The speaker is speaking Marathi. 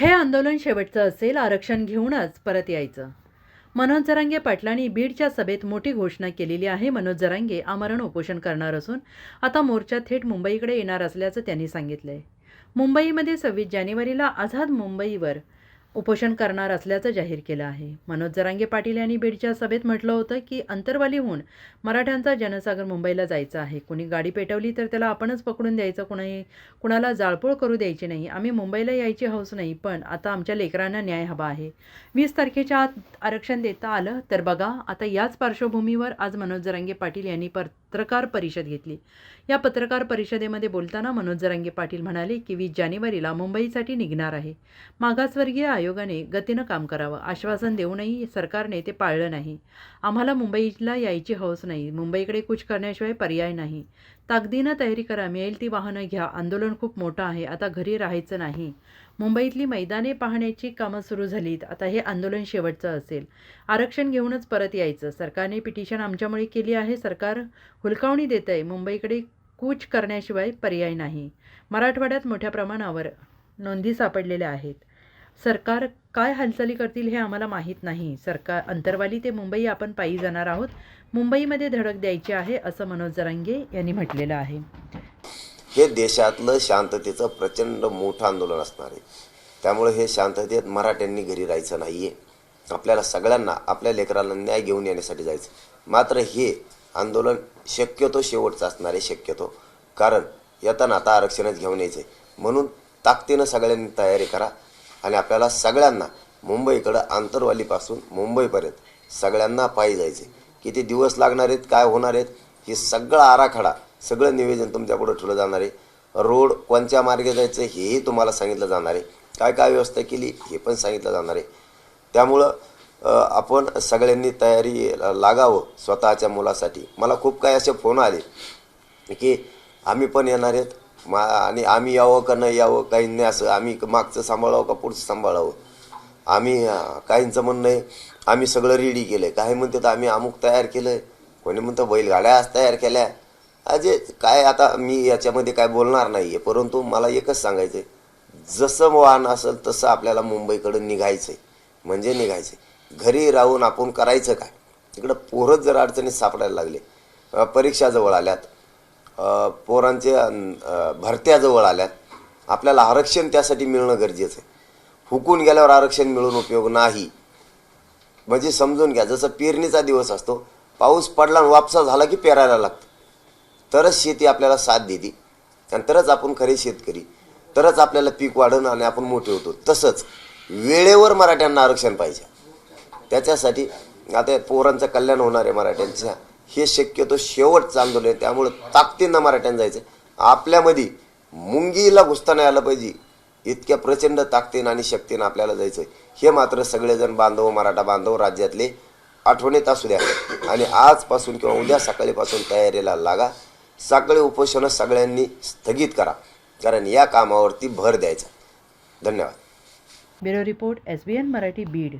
हे आंदोलन शेवटचं असेल आरक्षण घेऊनच परत यायचं. मनोज जरांगे पाटलांनी बीडच्या सभेत मोठी घोषणा केलेली आहे. मनोज जरांगे आमरण उपोषण करणार असून आता मोर्चा थेट मुंबईकडे येणार असल्याचं त्यांनी सांगितलं आहे मुंबईमध्ये सव्वीस जानेवारीला आझाद मुंबईवर उपोषण करणार असल्याचं जाहीर केलं आहे. मनोज जरांगे पाटील यांनी बीडच्या सभेत म्हटलं होतं की अंतरवालीहून मराठ्यांचा जनसागर मुंबईला जायचं आहे. कुणी गाडी पेटवली तर त्याला आपणच पकडून द्यायचं. कुणाही कुणाला जाळपोळ करू द्यायची नाही. आम्ही मुंबईला यायची हौस नाही पण आता आमच्या लेकरांना न्याय हवा आहे. वीस तारखेच्या आत आरक्षण देता आलं तर बघा आता याच पार्श्वभूमीवर आज मनोज जरांगे पाटील यांनी पर पत्रकार परिषद घेतली. या पत्रकार परिषदेमध्ये बोलताना मनोज जरांगे पाटील म्हणाले की वीस जानेवारीला मुंबईसाठी निघणार आहे. मागासवर्गीय आयोगाने गतीनं काम करावं. आश्वासन देऊनही सरकारने ते पाळलं नाही. आम्हाला मुंबईला यायची हौस नाही. मुंबईकडे कुछ करण्याशिवाय पर्याय नाही. ताकदीनं तयारी करा मिळेल ती वाहनं घ्या. आंदोलन खूप मोठं आहे आता घरी राहायचं नाही. मुंबईतली मैदाने पाहण्याची कामं सुरू झालीत आता हे आंदोलन शेवटचं असेल. आरक्षण घेऊनच परत यायचं. सरकारने पिटिशन आमच्यामुळे केली आहे सरकार हुलकावणी देत आहे मुंबईकडे कूच करण्याशिवाय पर्याय नाही. मराठवाड्यात मोठ्या प्रमाणावर नोंदी सापडलेल्या आहेत. सरकार काय हालचाली करतील हे आम्हाला माहीत नाही. सरकार अंतरवाली ते मुंबई आपण पायी जाणार आहोत. मुंबईमध्ये धडक द्यायची आहे असं मनोज जरांगे यांनी म्हटलेलं आहे. हे देशातलं शांततेचं प्रचंड मोठं आंदोलन असणार आहे. त्यामुळे हे शांततेत मराठ्यांनी घरी राहायचं नाही आहे आपल्याला सगळ्यांना आपल्या लेकराला न्याय घेऊन येण्यासाठी जायचं. मात्र हे आंदोलन शक्यतो शेवटचं असणार आहे शक्यतो. कारण येताना आता आरक्षणच घेऊन यायचं आहे म्हणून ताकदीनं सगळ्यांनी तयारी करा. आणि आपल्याला सगळ्यांना मुंबईकडं आंतरवालीपासून मुंबईपर्यंत सगळ्यांना पायी जायचे किती दिवस लागणार आहेत काय होणार आहेत हे सगळं आराखडा सगळं निवेदन तुमच्यापुढं ठेवलं जाणार आहे. रोड कोणत्या मार्गे जायचं हेही तुम्हाला सांगितलं जाणार आहे. काय काय व्यवस्था केली हे पण सांगितलं जाणार आहे. त्यामुळं आपण सगळ्यांनी तयारी लागावं स्वतःच्या मुलासाठी. मला खूप काही असे फोन आले की आम्ही पण येणार आहेत मा आणि आम्ही यावं का नाही यावं काही नाही असं. आम्ही मागचं सांभाळावं का पुढचं सांभाळावं? आम्ही काहींचं म्हणणं आहे आम्ही सगळं रेडी केलं आहे काही म्हणतात आम्ही अमुक तयार केलं आहे कोणी म्हणतं बैलगाड्या आज तयार केल्या. अजे काय आता मी याच्यामध्ये काय बोलणार नाही आहे परंतु मला एकच सांगायचं आहे जसं वाहन असेल तसं आपल्याला मुंबईकडं निघायचं आहे म्हणजे निघायचं आहे घरी राहून आपण करायचं काय? तिकडं पोरच जर अडचणीत सापडायला लागले परीक्षा जवळ आल्यात पोरांच्या भरत्याजवळ भरत्या जवळ आल्यात. आपल्याला आरक्षण त्यासाठी मिळणं गरजेचं आहे. हुकून गेल्यावर आरक्षण मिळून उपयोग नाही. म्हणजे समजून घ्या जसं पेरणीचा दिवस असतो पाऊस पडला आणि वापसा झाला की पेरायला लागतं. तरच शेती आपल्याला साथ देते. आणि तरच आपण खरे शेतकरी. तरच आपल्याला पीक वाढणं आणि आपण मोठे होतो. तसंच वेळेवर मराठ्यांना आरक्षण पाहिजे. त्याच्यासाठी आता पोरांचं कल्याण होणार आहे मराठ्यांच्या. हे शक्यतो शेवटचं आंदोलन आहे त्यामुळं ताकदीनं मराठ्यांना जायचं आपल्यामध्ये मुंगीला घुसताना नाही आलं पाहिजे. इतक्या प्रचंड ताकदीनं आणि शक्तीनं आपल्याला जायचं हे मात्र सगळेजण बांधव मराठा बांधव राज्यातले आठवणीत असू द्या. आणि आजपासून किंवा उद्या सकाळीपासून तयारीला लागा. सकाळी उपोषणं सगळ्यांनी स्थगित करा. कारण या कामावरती भर द्यायचा. धन्यवाद. Bureau report S B N Marathi Beed.